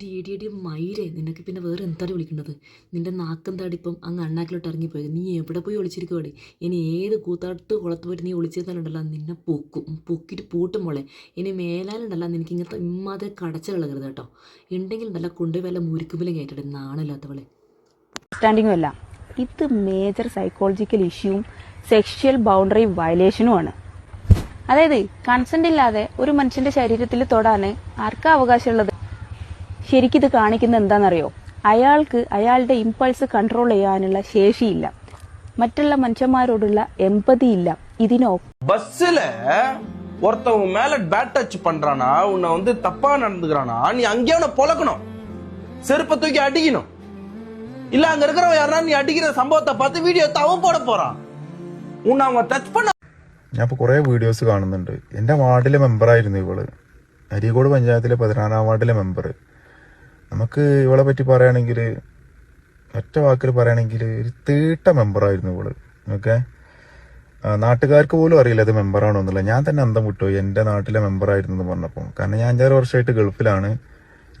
D D നിനക്ക് പിന്നെ വേറെ എന്താണ് വിളിക്കേണ്ടത്? നിന്റെ നാക്കും താടിപ്പം അങ്ങ് അണ്ണാക്കിലോട്ട് ഇറങ്ങിപ്പോയത്? നീ എവിടെ പോയി ഒളിച്ചിരിക്കുവാടി? ഇനി ഏത് കൂത്താട്ട് കുളത്ത് പോയിട്ട് നീ ഒളിച്ചിരുന്നാലുണ്ടല്ലോ നിന്നെ പൊക്കും പൊക്കിയിട്ട് പൂട്ടും മോളെ. ഇനി മേലാലുണ്ടല്ലോ നിനക്ക് ഇങ്ങനത്തെ ഇമ്മാതെ കടച്ച കളകരുത് കേട്ടോ. ഉണ്ടെങ്കിൽ നല്ല കൊണ്ടുപോയി വല്ല മുരിക്കുമ്പിലും കയറ്റട്ടെ നാണല്ലാത്തവളെ. സ്റ്റാൻഡിങ്ങും അല്ല. ഇത് മേജർ സൈക്കോളജിക്കൽ ഇഷ്യൂവും സെക്ഷൽ ബൗണ്ടറി വയലേഷനുമാണ് അതായത് കൺസെന്റ് ഇല്ലാതെ ഒരു മനുഷ്യന്റെ ശരീരത്തിൽ തൊടാന് ആർക്കാ അവകാശമുള്ളത് ശരിക്കിത് കാണിക്കുന്ന എന്താണെന്നറിയോ അയാൾക്ക് അയാളുടെ ഇമ്പൾസ് കൺട്രോൾ ചെയ്യാനുള്ള ശേഷിയില്ല മറ്റുള്ള മനുഷ്യന്മാരോടുള്ള എമ്പതി ഇല്ല ഇതിനോ பஸ்ல ஒருத்தவங்க மேல பேட் டச் பண்றானா உன்னை வந்து தப்பா நடந்துக்கிறானா நீ அங்கேயே அவனை பொழக்கணும் செருப்பை தூக்கி அடிக்கணும் இல்ல அங்க இருக்கிறவன் யாரா நீ அடிக்கிற சம்பவத்தை பார்த்து வீடியோ எடுத்து அவன் போட போறான் உன்னை அவங்க டச் பண்ண ഞാൻ ഇപ്പോൾ കുറേ വീഡിയോസ് കാണുന്നുണ്ട് എൻ്റെ വാർഡിലെ മെമ്പറായിരുന്നു ഇവള് അരീക്കോട് പഞ്ചായത്തിലെ പതിനാറാം വാർഡിലെ മെമ്പർ നമുക്ക് ഇവളെ പറ്റി പറയുകയാണെങ്കിൽ ഒറ്റ വാക്കിൽ പറയുകയാണെങ്കിൽ ഒരു തീട്ട മെമ്പറായിരുന്നു ഇവൾ. ഓക്കെ? നാട്ടുകാർക്ക് പോലും അറിയില്ല ഇത് മെമ്പറാണോ എന്നുള്ളത് ഞാൻ തന്നെ അന്തം വിട്ടു. എന്റെ നാട്ടിലെ മെമ്പറായിരുന്നു എന്ന് പറഞ്ഞപ്പോൾ കാരണം ഞാൻ അഞ്ചാറ് വർഷമായിട്ട് ഗൾഫിലാണ്.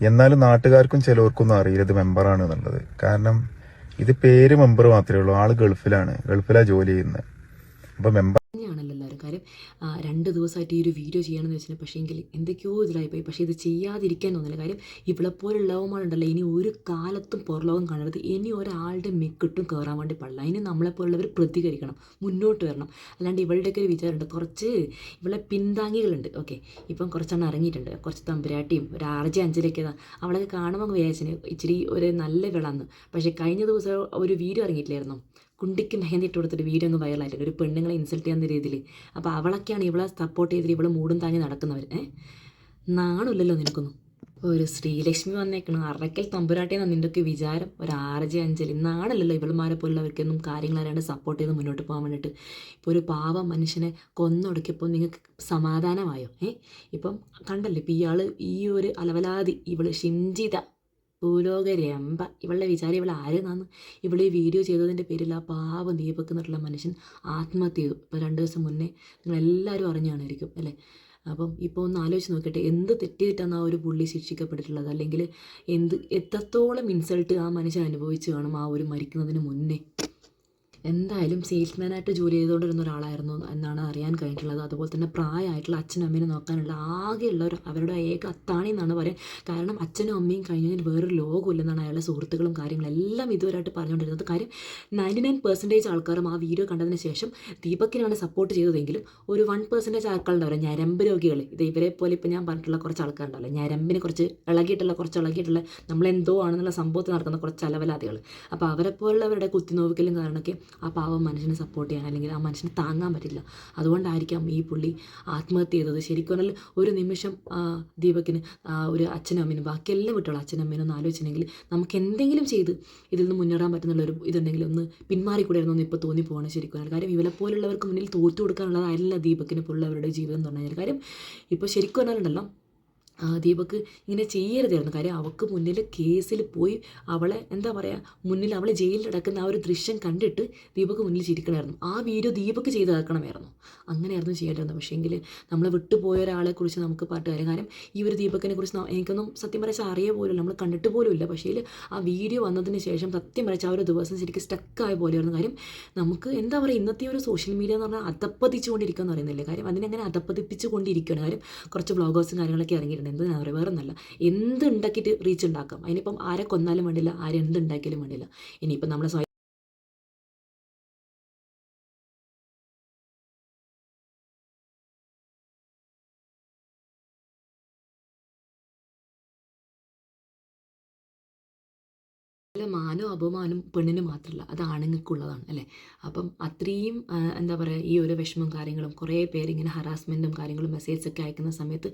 എന്നാലും നാട്ടുകാർക്കും ചിലവർക്കൊന്നും അറിയില്ല ഇത് മെമ്പറാണ് എന്നുള്ളത്. കാരണം ഇത് പേര് മെമ്പർ മാത്രമേ ഉള്ളൂ. ആൾ ഗൾഫിലാണ്. ഗൾഫിലാണ് ജോലി ചെയ്യുന്നത്. അപ്പം മെമ്പർ രണ്ട് ദിവസമായിട്ട് ഈ ഒരു വീഡിയോ ചെയ്യണമെന്ന് വെച്ചാൽ പക്ഷേ എങ്കിൽ എന്തൊക്കെയോ ഇതിലായിപ്പോയി പക്ഷേ ഇത് ചെയ്യാതിരിക്കാൻ തോന്നില്ല. കാര്യം ഇവളെപ്പോലുള്ളവന്മാരുണ്ടല്ലോ ഇനി ഒരു കാലത്തും പുറലോകം കാണരുത്. ഇനി ഒരാളുടെ മെക്കിട്ടും കയറാൻ വേണ്ടി പാടില്ല. അതിന് നമ്മളെപ്പോലുള്ളവർ പ്രതികരിക്കണം. മുന്നോട്ട് വരണം. അല്ലാണ്ട് ഇവളുടെയൊക്കെ ഒരു വിചാരമുണ്ട്. കുറച്ച് ഇവളെ പിന്താങ്ങികളുണ്ട്. ഓക്കെ. ഇപ്പം കുറച്ചെണ്ണം ഇറങ്ങിയിട്ടുണ്ട്. കുറച്ച് തമ്പുരാട്ടിയും ഒരു ആർജി അഞ്ചലൊക്കെ അവളൊക്കെ കാണുമ്പോൾ വിചാരിച്ചിന് ഇച്ചിരി ഒരു നല്ല വിളന്ന്. പക്ഷേ കഴിഞ്ഞ ദിവസം ഒരു വീഡിയോ ഇറങ്ങിയിട്ടില്ലായിരുന്നു? കുണ്ടിക്ക് മെഹന്തി ഇട്ട് കൊടുത്തിട്ട് വീഡിയോ അങ്ങ് വൈറലായിട്ടുണ്ട് ഒരു പെണ്ണുങ്ങളെ ഇൻസൾട്ട് ചെയ്യുന്ന രീതിയിൽ അപ്പോൾ അവളൊക്കെയാണ് ഇവളെ സപ്പോർട്ട് ചെയ്തിട്ട് ഇവളെ മൂടും താങ്ങി നടക്കുന്നവർ ഏ? നാണില്ലല്ലോ നിനക്കൊന്നും. ഒരു ശ്രീലക്ഷ്മി വന്നേക്കണം. അറക്കൽ തമ്പുരാട്ടിയെന്നാണ് നിന്റെയൊക്കെ വിചാരം. ഒരു ആർജി അഞ്ചലി നാണല്ലല്ലോ ഇവളുമാരെ പോലുള്ളവർക്കൊന്നും കാര്യങ്ങൾ അറിയാണ്ട് സപ്പോർട്ട് ചെയ്ത് മുന്നോട്ട് പോകാൻ വേണ്ടിയിട്ട്. ഇപ്പോൾ ഒരു പാവ മനുഷ്യനെ കൊന്നൊടുക്കിയപ്പോൾ നിങ്ങൾക്ക് സമാധാനമായോ? ഏ? ഇപ്പം കണ്ടല്ലോ ഇപ്പം ഇയാൾ ഈ ഒരു അലവലാതി ഇവൾ ഷിഞ്ചിത ഭൂലോക രംഭ ഇവളുടെ വിചാരം ഇവൾ ആരെന്നാന്ന് ഇവൾ ഈ വീഡിയോ ചെയ്തതിന്റെ പേരിൽ ആ പാവ ദീപക് മനുഷ്യൻ ആത്മഹത്യ ചെയ്തു. ഇപ്പോൾ രണ്ട് ദിവസം മുന്നേ നിങ്ങളെല്ലാവരും അറിഞ്ഞാണായിരിക്കും അല്ലേ? അപ്പം ഇപ്പോൾ ഒന്ന് ആലോചിച്ച് നോക്കട്ടെ എന്ത് തെറ്റിയിട്ടാണ് ആ ഒരു പുള്ളി ശിക്ഷിക്കപ്പെട്ടിട്ടുള്ളത്? അല്ലെങ്കിൽ എന്ത് എത്രത്തോളം ഇൻസൾട്ട് ആ മനുഷ്യൻ അനുഭവിച്ചു കാണും ആ ഒരു മരിക്കുന്നതിന് മുന്നേ? എന്തായാലും സെയിൽസ്മാനായിട്ട് ജോലി ചെയ്തുകൊണ്ടിരുന്ന ഒരാളായിരുന്നു എന്നാണ് അറിയാൻ കഴിഞ്ഞിട്ടുള്ളത്. അതുപോലെ തന്നെ പ്രായമായിട്ടുള്ള അച്ഛനും അമ്മേനെ നോക്കാനുള്ള ആകെയുള്ള ഒരു അവരുടെ ഏക അത്താണി എന്നാണ് പറയാം കാരണം അച്ഛനും അമ്മയും കഴിഞ്ഞ് കഴിഞ്ഞാൽ വേറൊരു ലോകമില്ലെന്നാണ് അയാളുടെ സുഹൃത്തുക്കളും കാര്യങ്ങളെല്ലാം ഇതുവരായിട്ട് പറഞ്ഞുകൊണ്ടിരുന്നത്. കാര്യം നയന്റി നയൻ പെർസെന്റേജ് ആൾക്കാരും ആ വീഡിയോ കണ്ടതിന് ശേഷം ദീപക്കിനാണ് സപ്പോർട്ട് ചെയ്തതെങ്കിലും ഒരു വൺ പെർസെന്റേജ് ആൾക്കാരുണ്ടാവില്ല ഞരമ്പ് രോഗികൾ ഇത് ഇവരെ പോലെ ഇപ്പോൾ ഞാൻ പറഞ്ഞിട്ടുള്ള കുറച്ച് ആൾക്കാരുണ്ടാവില്ല ഞരമ്പിനെ കുറച്ച് ഇളകിയിട്ടുള്ള കുറച്ച് ഇളകിയിട്ടുള്ള നമ്മളെന്തോ ആണെന്നുള്ള സംഭവത്തിൽ നടക്കുന്ന കുറച്ച് അലവലാതികൾ അപ്പോൾ അവരെ പോലുള്ളവരുടെ കുത്തിനോവിക്കലും കാരണമൊക്കെ ആ പാവം മനുഷ്യനെ സപ്പോർട്ട് ചെയ്യാൻ അല്ലെങ്കിൽ ആ മനുഷ്യനെ താങ്ങാൻ പറ്റില്ല. അതുകൊണ്ടായിരിക്കാം ഈ പുള്ളി ആത്മഹത്യ ചെയ്തത്. ശരിക്കും പറഞ്ഞാൽ ഒരു നിമിഷം ദീപക്കിന് ഒരു അച്ഛനും അമ്മനും ബാക്കിയെല്ലാം വിട്ടോളൂ അച്ഛനും അമ്മേനും ഒന്ന് ആലോചിച്ചിട്ടുണ്ടെങ്കിൽ നമുക്ക് എന്തെങ്കിലും ചെയ്ത് ഇതിൽ നിന്ന് മുന്നേറാൻ പറ്റുന്നുള്ളൊരു ഇതുണ്ടെങ്കിൽ ഒന്ന് പിന്മാറിക്കൂടായിരുന്നു എന്ന് ഇപ്പോൾ തോന്നിപ്പോവാണ് ശരിക്കും പറഞ്ഞാൽ. കാര്യം ഇവരെ പോലുള്ളവർക്ക് മുന്നിൽ തോറ്റു കൊടുക്കാനുള്ളതായിരുന്നില്ല ദീപക്കിനെ പോലുള്ളവരുടെ ജീവിതം എന്ന് പറഞ്ഞു കഴിഞ്ഞാൽ കാര്യം ഇപ്പോൾ ശരിക്കും പറഞ്ഞാലുണ്ടല്ലോ ദീപക്ക് ഇങ്ങനെ ചെയ്യരുതായിരുന്നു. കാര്യം അവൾക്ക് മുന്നിൽ കേസിൽ പോയി അവളെ എന്താ പറയുക മുന്നിൽ അവളെ ജയിലിൽ അടക്കുന്ന ആ ഒരു ദൃശ്യം കണ്ടിട്ട് ദീപക്ക് മുന്നിൽ ചിരിക്കണമായിരുന്നു ആ വീഡിയോ ദീപക്ക് ചെയ്ത് ആക്കണമായിരുന്നു അങ്ങനെയായിരുന്നു ചെയ്യേണ്ടിരുന്നത്. പക്ഷേ എങ്കിൽ നമ്മൾ വിട്ടുപോയ ഒരാളെ കുറിച്ച് നമുക്ക് കാര്യം. കാരണം ഈ ഒരു ദീപക്കിനെ കുറിച്ച് എനിക്കൊന്നും സത്യം പറയാൻ അറിയ പോലും നമ്മൾ കണ്ടിട്ട് പോലും ഇല്ല. പക്ഷേ ആ വീഡിയോ വന്നതിന് ശേഷം സത്യം പറച്ച ആ ഒരു ദിവസം ശരിക്കും സ്റ്റക്കായ പോലെയായിരുന്നു. കാര്യം നമുക്ക് എന്താ പറയുക ഇന്നത്തെ ഒരു സോഷ്യൽ മീഡിയ എന്ന് പറഞ്ഞാൽ അതപ്പതിച്ചുകൊണ്ടിരിക്കുക എന്ന് പറയുന്നില്ലേ? കാര്യം അതിനെങ്ങനെ അതപ്പതിപ്പിച്ചുകൊണ്ടിരിക്കുകയാണ് കാര്യം കുറച്ച് ബ്ലോഗേഴ്സും കാര്യങ്ങളൊക്കെ ഇറങ്ങിയിട്ടുണ്ട്. എന്തിനാ പറയുക വേറെ ഒന്നല്ല എന്ത് ഉണ്ടാക്കിയിട്ട് റീച്ച് ഉണ്ടാക്കാം? അതിനിപ്പം ആരെ കൊന്നാലും വേണ്ടില്ല ആരെ എന്ത് ഉണ്ടാക്കിയാലും വേണ്ടില്ല. ഇനിയിപ്പം നമ്മളെ അല്ല മാനോ അപമാനം പെണ്ണിന് മാത്രമല്ല അത് ആണുങ്ങൾക്കുള്ളതാണ് അല്ലേ? അപ്പം അത്രയും എന്താ പറയുക ഈ ഒരു വിഷമം കാര്യങ്ങളും കുറേ പേരിങ്ങനെ ഹറാസ്മെന്റും കാര്യങ്ങളും മെസ്സേജ് ഒക്കെ അയക്കുന്ന സമയത്ത്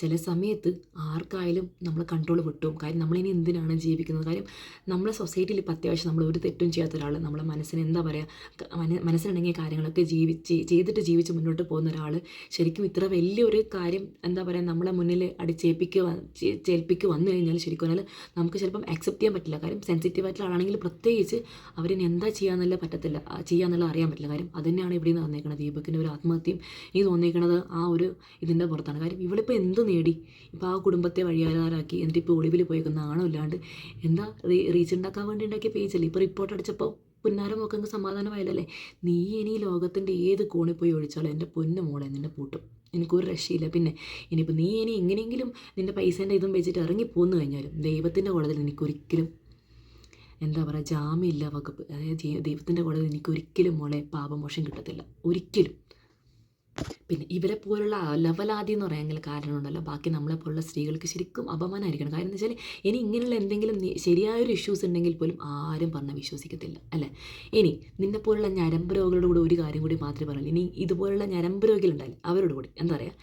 ചില സമയത്ത് ആർക്കായാലും നമ്മൾ കൺട്രോൾ വിട്ടും. കാര്യം നമ്മളിനി എന്തിനാണ് ജീവിക്കുന്നത്? കാര്യം നമ്മളെ സൊസൈറ്റിയിൽ ഇപ്പം അത്യാവശ്യം നമ്മൾ ഒരു തെറ്റും ചെയ്യാത്ത ഒരാൾ നമ്മളെ മനസ്സിന് എന്താ പറയുക മനസ്സിനിണങ്ങിയ കാര്യങ്ങളൊക്കെ ജീവിച്ച് ചെയ്തിട്ട് ജീവിച്ച് മുന്നോട്ട് പോകുന്ന ഒരാൾ ശരിക്കും ഇത്ര വലിയൊരു കാര്യം എന്താ പറയുക നമ്മളെ മുന്നിൽ അടിച്ചേൽപ്പിക്കുക ചേൽപ്പിക്കുക വന്നു കഴിഞ്ഞാൽ ശരിക്കും നമുക്ക് ചിലപ്പം അക്സെപ്റ്റ് ചെയ്യാൻ പറ്റില്ല. കാര്യം സെൻസിറ്റീവ് ആളാണെങ്കിൽ പ്രത്യേകിച്ച് അവരിനി എന്താ ചെയ്യാന്നുള്ള പറ്റത്തില്ല. ചെയ്യാന്നുള്ള അറിയാൻ പറ്റില്ല. കാര്യം അത് തന്നെയാണ് ഇവിടെ നിന്ന് തന്നേക്കുന്നത് ദീപക്കിന്റെ ഒരു ആത്മഹത്യയും ഈ തോന്നിയേക്കണത് ആ ഒരു ഇതിന്റെ പുറത്താണ്. കാര്യം ഇവളിപ്പോൾ എന്ത് നേടി? ഇപ്പോൾ ആ കുടുംബത്തെ വഴിയാധാരാക്കി എന്നിട്ട് ഇപ്പോൾ ഒളിവിൽ പോയേക്കുന്ന ആണോ ഇല്ലാണ്ട് എന്താ റീച്ച് ഉണ്ടാക്കാൻ വേണ്ടി ഉണ്ടാക്കിയ പേജല്ലേ? ഇപ്പോൾ റിപ്പോർട്ട് അടിച്ചപ്പോൾ പുന്നാരം ഒക്കെ അങ്ങ് സമാധാനമായല്ലേ നീ ഇനി ലോകത്തിന്റെ ഏത് കോണിൽ പോയി ഒഴിച്ചാലും എന്റെ പൊന്നു മോളെ നിന്നെ പൂട്ടും. എനിക്കൊരു രക്ഷയില്ല. പിന്നെ ഇനിയിപ്പോൾ നീ ഇനി എങ്ങനെയെങ്കിലും നിന്റെ പൈസേന്റെ ഇതും വെച്ചിട്ട് ഇറങ്ങി പോന്നു കഴിഞ്ഞാലും ദൈവത്തിന്റെ കോളത്തിൽ എനിക്കൊരിക്കലും എന്താ പറയുക ജാമ്യമില്ല വകുപ്പ്. അതായത് ദൈവത്തിന്റെ ദൈവത്തിന്റെ എനിക്ക് എനിക്കൊരിക്കലും മോളെ പാപമോഷം കിട്ടത്തില്ല. ഒരിക്കലും. പിന്നെ ഇവരെ പോലുള്ള ലവലാതി എന്ന് പറയാമെങ്കിൽ കാരണമുണ്ടല്ലോ. ബാക്കി നമ്മളെ പോലുള്ള സ്ത്രീകൾക്ക് ശരിക്കും അപമാനമായിരിക്കണം. കാരണം എന്ന് വെച്ചാൽ ഇനി ഇങ്ങനെയുള്ള എന്തെങ്കിലും ശരിയായൊരു ഇഷ്യൂസ് ഉണ്ടെങ്കിൽ പോലും ആരും പറഞ്ഞ് വിശ്വസിക്കത്തില്ല അല്ലേ? ഇനി നിന്നെ പോലുള്ള ഞരമ്പ് രോഗികളുടെ കൂടെ ഒരു കാര്യം കൂടി മാത്രമേ പറയുള്ളൂ ഇനി ഇതുപോലുള്ള ഞരമ്പ് രോഗികളുണ്ടായാലും അവരോട് കൂടി. എന്താ പറയുക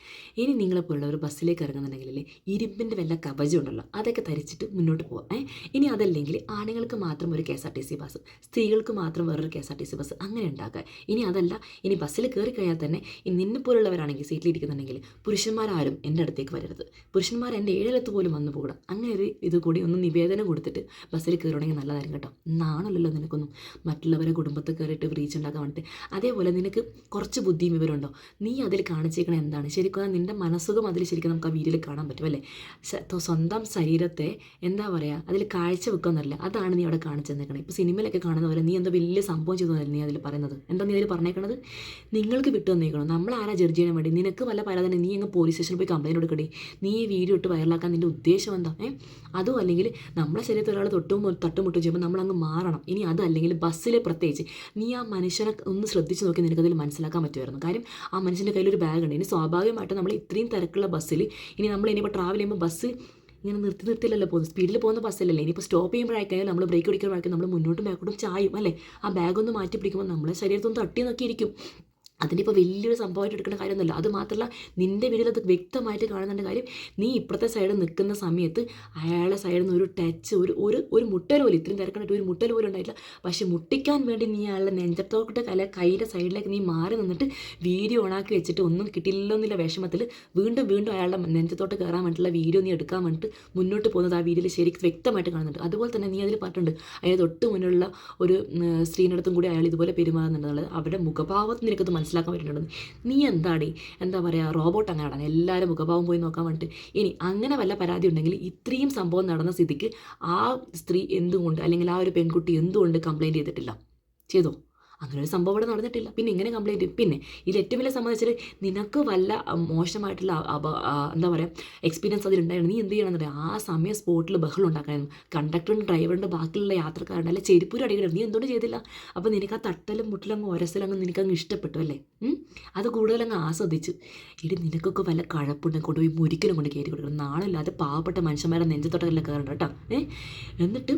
ഇനി നിങ്ങളെ പോലുള്ള ഒരു ബസ്സിലേക്ക് ഇറങ്ങുന്നുണ്ടെങ്കിൽ ഇരുമ്പിന്റെ വല്ല കവചം ഉണ്ടല്ലോ അതൊക്കെ ധരിച്ചിട്ട് മുന്നോട്ട് പോകാം ഏ? ഇനി അതല്ലെങ്കിൽ ആണുങ്ങൾക്ക് മാത്രം ഒരു K S R T C bus സ്ത്രീകൾക്ക് മാത്രം വേറൊരു K S R T C bus അങ്ങനെ ഉണ്ടാക്കുക. ഇനി അതല്ല ഇനി ബസ്സിൽ കയറി കഴിഞ്ഞാൽ തന്നെ ഈ നിന്നെ പോലുള്ളവരാണെങ്കിൽ സീറ്റിലിരിക്കുന്നുണ്ടെങ്കിൽ പുരുഷന്മാരാരും എന്റെ അടുത്തേക്ക് വരരുത്. പുരുഷന്മാർ എന്റെ ഏഴിലത്ത് പോലും വന്നു പോകണം. അങ്ങനെ ഒരു ഇത് കൂടി ഒന്ന് നിവേദനം കൊടുത്തിട്ട് ബസ്സിൽ കയറണമെങ്കിൽ നല്ലതായിരുന്നു കേട്ടോ. നാണല്ലോ നിനക്കൊന്നും. മറ്റുള്ളവരെ കുടുംബത്തിൽ കയറിയിട്ട് റീച്ച് ഉണ്ടാക്കാൻ വേണ്ടിയിട്ട് അതേപോലെ നിനക്ക് കുറച്ച് ബുദ്ധിയും വിവരമുണ്ടോ? നീ അതിൽ കാണിച്ചേക്കണ എന്താണ്? ശരിക്കും നിന്റെ മനസ്സുഖം അതിൽ ശരിക്കും നമുക്ക് ആ വീഡിയോയിൽ കാണാൻ പറ്റും അല്ലേ? സ്വന്തം ശരീരത്തെ എന്താ പറയുക അതിൽ കാഴ്ച വെക്കാന്നല്ല അതാണ് നീ അവിടെ കാണിച്ചു തന്നേക്കണേ. ഇപ്പോൾ സിനിമയിലൊക്കെ കാണുന്ന പോലെ നീ എന്തോ വലിയ സംഭവം ചെയ്തു നീ അതിൽ പറയുന്നത്? എന്താ നീ അതിൽ പറഞ്ഞേക്കണത്? നിങ്ങൾക്ക് വിട്ടു തന്നേക്കണം? നമ്മൾ ആരാ ജഡ്ജ് ചെയ്യാൻ വേണ്ടി? നിനക്ക് വല്ല പരാതി നീ അങ്ങ് പോലീസ് സ്റ്റേഷനിൽ പോയി കംപ്ലൈന്റ് കൊടുക്കടി നീ ഈ വീഡിയോ ഇട്ട് വൈറലാക്കാൻ നിന്റെ ഉദ്ദേശം എന്താ? ഏ? അതും അല്ലെങ്കിൽ നമ്മളെ ശരീരത്തിൽ ഒരാൾ തൊട്ടും തട്ടുമുട്ടും ചെയ്യുമ്പോൾ നമ്മളങ്ങ് മാറണം. ഇനി അതല്ലെങ്കിൽ ബസ്സിൽ പ്രത്യേകിച്ച് നീ ആ മനുഷ്യനെ ഒന്ന് ശ്രദ്ധിച്ച് നോക്കി നിനക്കതിൽ മനസ്സിലാക്കാൻ പറ്റുമായിരുന്നു. കാര്യം ആ മനുഷ്യന്റെ കയ്യിലൊരു ബാഗ് ഉണ്ട്. ഇനി സ്വാഭാവികമായിട്ട് നമ്മൾ ഇത്രയും തിരക്കുള്ള ബസ്സിൽ ഇനി നമ്മൾ ഇനിയിപ്പോൾ ട്രാവൽ ചെയ്യുമ്പോൾ ബസ് ഇങ്ങനെ നിർത്തി നിർത്തില്ലല്ലോ പോകുന്നത്. സ്പീഡിൽ പോകുന്ന ബസ്സല്ലല്ലേ ഇനിയിപ്പോൾ സ്റ്റോപ്പ് ചെയ്യുമ്പോഴായിരിക്കും നമ്മൾ ബ്രേക്ക് പിടിക്കുമ്പോഴായിരിക്കും നമ്മൾ മുന്നോട്ടും ബാക്കോട്ടും ചായും അല്ലേ? ആ ബാഗ് ഒന്ന് മാറ്റി പിടിക്കുമ്പോൾ നമ്മളെ ശരീരത്തൊന്ന് തട്ടി നോക്കിയിരിക്കും. അതിനിപ്പോൾ വലിയൊരു സംഭവമായിട്ട് എടുക്കുന്ന കാര്യമൊന്നുമില്ല. അത് മാത്രമല്ല നിന്റെ വീട്ടിൽ അത് വ്യക്തമായിട്ട് കാണുന്നുണ്ട് കാര്യം നീ ഇപ്പുറത്തെ സൈഡ് നിൽക്കുന്ന സമയത്ത് അയാളെ സൈഡിൽ നിന്ന് ഒരു ടച്ച് ഒരു ഒരു ഒരു മുട്ടൽ പോലും ഇത്രയും തിരക്കണ്ടിട്ട് ഒരു മുട്ടൽ പോലും ഉണ്ടായിട്ടില്ല. പക്ഷെ മുട്ടിക്കാൻ വേണ്ടി നീ അയാളുടെ നെഞ്ചത്തോട്ട് കല കൈയുടെ സൈഡിലേക്ക് നീ മാറി നിന്നിട്ട് വീഡിയോ ഓണാക്കി വെച്ചിട്ട് ഒന്നും കിട്ടില്ലെന്നില്ല വിഷമത്തിൽ വീണ്ടും വീണ്ടും അയാളുടെ നെഞ്ചത്തോട്ട് കയറാൻ വേണ്ടിയിട്ടുള്ള വീഡിയോ നീ എടുക്കാൻ വേണ്ടിയിട്ട് മുന്നോട്ട് പോകുന്നത് ആ വീഡിയോയിൽ ശരിക്കും വ്യക്തമായിട്ട് കാണുന്നുണ്ട്. അതുപോലെ തന്നെ നീ അതിൽ പറഞ്ഞിട്ടുണ്ട് അയാൾ തൊട്ട് മുന്നിലുള്ള ഒരു സ്ത്രീനടുത്തും കൂടി അയാൾ ഇതുപോലെ പെരുമാറുന്നുണ്ടെന്നുള്ളത് അവരുടെ മുഖഭാവത്തിൽ നിനക്കത് മനസ്സിലാക്കാൻ പറ്റുന്നുണ്ട് നീ എന്താണ് എന്താ പറയുക റോബോട്ട് അങ്ങനെ നടന്നത് എല്ലാവരും മുഖഭാവം പോയി നോക്കാൻ വേണ്ടിയിട്ട് ഇനി അങ്ങനെ വല്ല പരാതി ഉണ്ടെങ്കിൽ ഇത്രയും സംഭവം നടന്ന സ്ഥിതിക്ക് ആ സ്ത്രീ എന്തുകൊണ്ട് അല്ലെങ്കിൽ ആ ഒരു പെൺകുട്ടി എന്തുകൊണ്ട് കംപ്ലൈന്റ് ചെയ്തിട്ടില്ല? ചെയ്തോ? അങ്ങനെ ഒരു സംഭവം ഇവിടെ നടന്നിട്ടില്ല. പിന്നെ ഇങ്ങനെ കംപ്ലൈന്റ് പിന്നെ ഇതിൽ ഏറ്റവും വലിയ സംബന്ധിച്ചിട്ട് നിനക്ക് വല്ല മോശമായിട്ടുള്ള എന്താ പറയുക എക്സ്പീരിയൻസ് അതിലുണ്ടായിരുന്നു. നീ എന്ത് ചെയ്യണമെന്ന് അറിയാം? ആ സമയം സ്പോട്ടിൽ ബഹളം ഉണ്ടാക്കാനും കണ്ടക്ടറും ഡ്രൈവറുണ്ട് ബാക്കിയുള്ള യാത്രക്കാരുണ്ട്. അല്ലെ? ചെരുപ്പൂര് അടിക്കണം നീ എന്തുകൊണ്ട് ചെയ്തില്ല? അപ്പോൾ നിനക്ക് ആ തട്ടലും മുട്ടലും ഒരസലും ഒരസലങ്ങ് നിനക്കങ്ങ് ഇഷ്ടപ്പെട്ടു അല്ലേ? അത് കൂടുതലങ്ങ് ആസ്വദിച്ചു. ഇടി നിനക്കൊക്കെ വല്ല കഴപ്പുണ്ടെങ്കിൽ കൊണ്ടുപോയി മുരിക്കലും കൊണ്ട് കയറ്റി കൊടുക്കണം. നാളില്ലാതെ പാവപ്പെട്ട മനുഷ്യന്മാരെ നെഞ്ചത്തോട്ടല്ല കയറണ്ട കേട്ടോ. ഏ? എന്നിട്ട്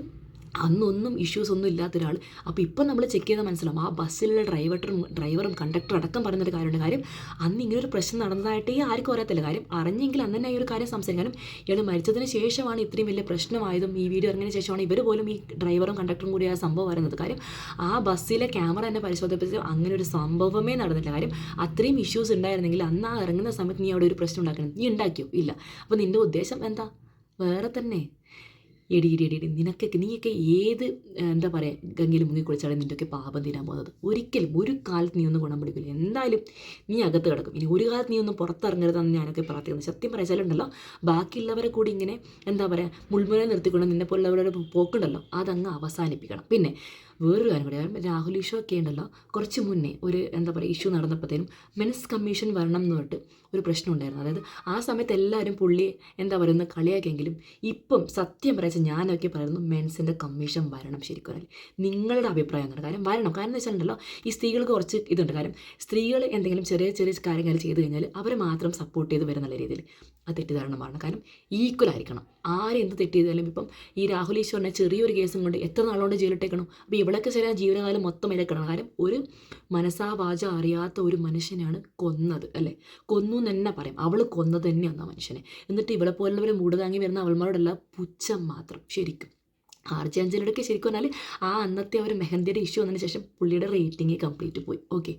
അന്നൊന്നും ഇഷ്യൂസ് ഒന്നും ഇല്ലാത്ത ഒരാൾ അപ്പോൾ ഇപ്പം നമ്മൾ ചെക്ക് ചെയ്താൽ മനസ്സിലാവും. ആ ബസ്സിലുള്ള ഡ്രൈവറും ഡ്രൈവറും കണ്ടക്ടറും അടക്കം പറയുന്നൊരു കാര്യമുണ്ട് കാര്യം അന്ന് ഇങ്ങനെ ഒരു പ്രശ്നം നടന്നതായിട്ടേ ആർക്കും അറിയത്തില്ല. കാര്യം അറിഞ്ഞെങ്കിൽ അന്ന് തന്നെ ഈ ഒരു കാര്യം സംസാരിക്കാനും ഇയാൾ മരിച്ചതിന് ശേഷമാണ് ഇത്രയും വലിയ പ്രശ്നമായതും ഈ വീഡിയോ ഇറങ്ങിയതിന് ശേഷമാണ് ഇവർ പോലും ഈ ഡ്രൈവറും കണ്ടക്ടറും കൂടി ആ സംഭവം വരുന്നത് കാര്യം ആ ബസ്സിലെ ക്യാമറ തന്നെ പരിശോധിപ്പിച്ച് അങ്ങനെ ഒരു സംഭവമേ നടന്നില്ല കാര്യം അത്രയും ഇഷ്യൂസ് ഉണ്ടായിരുന്നെങ്കിൽ അന്ന് ആ ഇറങ്ങുന്ന സമയത്ത് നീ അവിടെ ഒരു പ്രശ്നം ഉണ്ടാക്കണം. നീ ഉണ്ടാക്കിയോ? ഇല്ല. അപ്പോൾ നിന്റെ ഉദ്ദേശം എന്താ? വേറെ തന്നെ. എടി എടി എടി നിനക്കൊക്കെ നീയൊക്കെ ഏത് എന്താ പറയുക ഗംഗയിൽ മുങ്ങി കുളിച്ചാലും നിന്റെയൊക്കെ പാപം തീരാൻ പോകുന്നത്. ഒരിക്കലും ഒരു കാലത്ത് നീ ഒന്നും ഗുണം പിടിക്കില്ല. എന്തായാലും നീ അകത്ത് കിടക്കും. ഇനി ഒരു കാലത്ത് നീ ഒന്നും പുറത്തിറങ്ങരുതെന്ന് ഞാനൊക്കെ പ്രാർത്ഥിക്കുന്നത് സത്യം പറയാച്ചാലുണ്ടല്ലോ ബാക്കിയുള്ളവരെ കൂടി ഇങ്ങനെ എന്താ പറയുക മുൾമുനെ നിർത്തിക്കൊണ്ട് നിന്നെ പോലുള്ളവരുടെ പോക്കുണ്ടല്ലോ അതങ്ങ് അവസാനിപ്പിക്കണം. പിന്നെ വേറൊരു കാര്യം കൂടി. രാഹുൽ ഈശോ ഒക്കെ ഉണ്ടല്ലോ കുറച്ച് മുന്നേ ഒരു എന്താ പറയുക ഇഷ്യൂ നടന്നപ്പോഴത്തേനും മെൻസ് കമ്മീഷൻ വരണം എന്ന് പറഞ്ഞിട്ട് ഒരു പ്രശ്നം ഉണ്ടായിരുന്നു. അതായത് ആ സമയത്ത് എല്ലാവരും പുള്ളി എന്താ പറയുന്ന കളിയാക്കിയെങ്കിലും ഇപ്പം സത്യം പറയച്ച ഞാനൊക്കെ പറയുന്നു മെൻസിന്റെ കമ്മീഷൻ വരണം ശരിക്കും നിങ്ങളുടെ അഭിപ്രായം എന്താണ്? കാര്യം വരണം. കാരണം എന്ന് വെച്ചിട്ടുണ്ടല്ലോ ഈ സ്ത്രീകൾക്ക് കുറച്ച് ഇതുണ്ട്. കാര്യം സ്ത്രീകൾ എന്തെങ്കിലും ചെറിയ ചെറിയ കാര്യങ്ങൾ ചെയ്തു കഴിഞ്ഞാൽ അവരെ മാത്രം സപ്പോർട്ട് ചെയ്ത് വരുന്ന രീതിയിൽ അത് തെറ്റിദ്ധാരണമാണ്. കാരണം ഈക്വൽ ആയിരിക്കണം. ആരെന്ത് തെറ്റ് ചെയ്താലും ഇപ്പം ഈ രാഹുൽ ഈശ്വറിനെ ചെറിയൊരു കേസും കൊണ്ട് എത്ര നാളുകൊണ്ട് ജയിലിട്ടേക്കണം? അപ്പോൾ ഇവളൊക്കെ ശരിയാ ജീവനകാലം മൊത്തം ഇരക്കണം കാരണം ഒരു മനസ്സാവാച വാച അറിയാത്ത ഒരു മനുഷ്യനാണ് കൊന്നത് അല്ലേ? കൊന്നു എന്ന് തന്നെ പറയാം. അവൾ കൊന്നത് തന്നെയാണ് ആ മനുഷ്യനെ. എന്നിട്ട് ഇവളെ പോലുള്ളവരെ മൂടുതാങ്ങി വരുന്ന അവൾമാരോടെല്ലാം പുച്ഛം മാത്രം ശരിക്കും. ആർ ജെ അഞ്ചലിയുടെയൊക്കെ ശരിക്കും പറഞ്ഞാൽ ആ അന്നത്തെ ഒരു മെഹന്തിയുടെ ഇഷ്യൂ വന്നതിന് ശേഷം പുള്ളിയുടെ റേറ്റിംഗ് കംപ്ലീറ്റ് പോയി. ഓക്കെ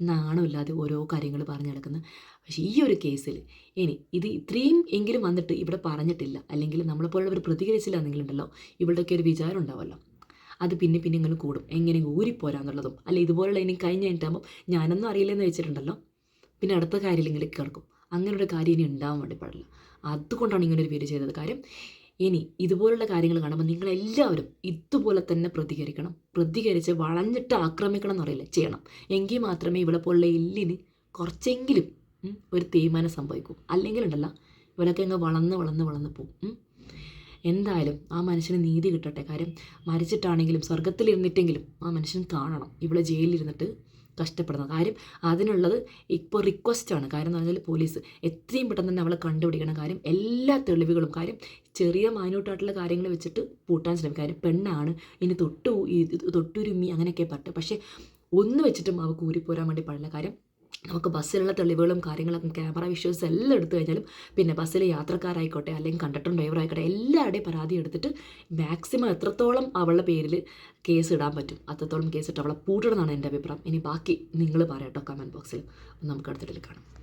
നാണമില്ലാതെ ഓരോ കാര്യങ്ങൾ പറഞ്ഞു നടക്കുന്നത് പക്ഷേ ഈ ഒരു കേസിൽ ഇനി ഇത് ഇത്രയും എങ്കിലും വന്നിട്ട് ഇവിടെ പറഞ്ഞിട്ടില്ല. അല്ലെങ്കിൽ നമ്മളെപ്പോലുള്ളവർ പ്രതികരിച്ചില്ല എന്നെങ്കിലുണ്ടല്ലോ. ഇവളുടെയൊക്കെ ഒരു വിചാരം ഉണ്ടാവുമല്ലോ അത് പിന്നെ പിന്നെ ഇങ്ങനെ കൂടും. എങ്ങനെ ഊരിപ്പോരാന്നുള്ളതും അല്ല ഇതുപോലുള്ള ഇനി കഴിഞ്ഞ് കഴിഞ്ഞിട്ടാകുമ്പോൾ ഞാനൊന്നും അറിയില്ലെന്ന് വെച്ചിട്ടുണ്ടല്ലോ. പിന്നെ അടുത്ത കാര്യം ഇങ്ങനെ കിടക്കും. അങ്ങനെ ഒരു കാര്യം ഇനി ഉണ്ടാവാൻ വേണ്ടി പാടില്ല. അതുകൊണ്ടാണ് ഒരു വീഡിയോ ചെയ്തത്. കാര്യം ഇനി ഇതുപോലുള്ള കാര്യങ്ങൾ കാണുമ്പോൾ നിങ്ങളെല്ലാവരും ഇതുപോലെ തന്നെ പ്രതികരിക്കണം. പ്രതികരിച്ച് വളഞ്ഞിട്ട് ആക്രമിക്കണം എന്നറിയില്ല. ചെയ്യണം. എങ്കിൽ മാത്രമേ ഇവിടെ പോലുള്ള എല്ലിന് കുറച്ചെങ്കിലും ഒരു തേയ്മാനം സംഭവിക്കൂ. അല്ലെങ്കിൽ ഉണ്ടല്ല ഇവരൊക്കെ അങ്ങ് വളർന്ന് വളർന്ന് വളർന്ന് പോകും. എന്തായാലും ആ മനുഷ്യന് നീതി കിട്ടട്ടെ. കാര്യം മരിച്ചിട്ടാണെങ്കിലും സ്വർഗത്തിലിരുന്നിട്ടെങ്കിലും ആ മനുഷ്യൻ കാണണം. ഇവിടെ ജയിലിലിരുന്നിട്ട് കഷ്ടപ്പെടുന്നത് കാര്യം അതിനുള്ളത് ഇപ്പോൾ റിക്വസ്റ്റാണ് കാര്യം എന്ന് പറഞ്ഞാൽ പോലീസ് എത്രയും പെട്ടെന്ന് തന്നെ അവളെ കണ്ടുപിടിക്കണം. കാര്യം എല്ലാ തെളിവുകളും കാര്യം ചെറിയ മൈന്യൂട്ടായിട്ടുള്ള കാര്യങ്ങൾ വെച്ചിട്ട് പൂട്ടാൻ ശ്രമിക്കും. കാര്യം പെണ്ണാണ്. ഇനി തൊട്ടു തൊട്ടുരുമി അങ്ങനെയൊക്കെ പറ്റും പക്ഷേ ഒന്ന് വെച്ചിട്ടും അവൾക്ക് ഊരിപ്പോരാൻ വേണ്ടി പാടില്ല. കാര്യം നമുക്ക് ബസ്സിലുള്ള തെളിവുകളും കാര്യങ്ങളും ക്യാമറ വിഷ്വൽസ് എല്ലാം എടുത്തു കഴിഞ്ഞാലും പിന്നെ ബസ്സിൽ യാത്രക്കാരായിക്കോട്ടെ അല്ലെങ്കിൽ കണ്ടക്ടർ ഡ്രൈവർ ആയിക്കോട്ടെ എല്ലാവരുടെയും പരാതി എടുത്തിട്ട് മാക്സിമം എത്രത്തോളം അവളുടെ പേരിൽ കേസ് ഇടാൻ പറ്റും അത്രത്തോളം കേസ് ഇട്ട് അവളെ പൂട്ടണമെന്നാണ് എന്റെ അഭിപ്രായം. ഇനി ബാക്കി നിങ്ങൾ പറയാം കേട്ടോ കമന്റ് ബോക്സിൽ. നമുക്ക് അടുത്തിടയിൽ കാണാം.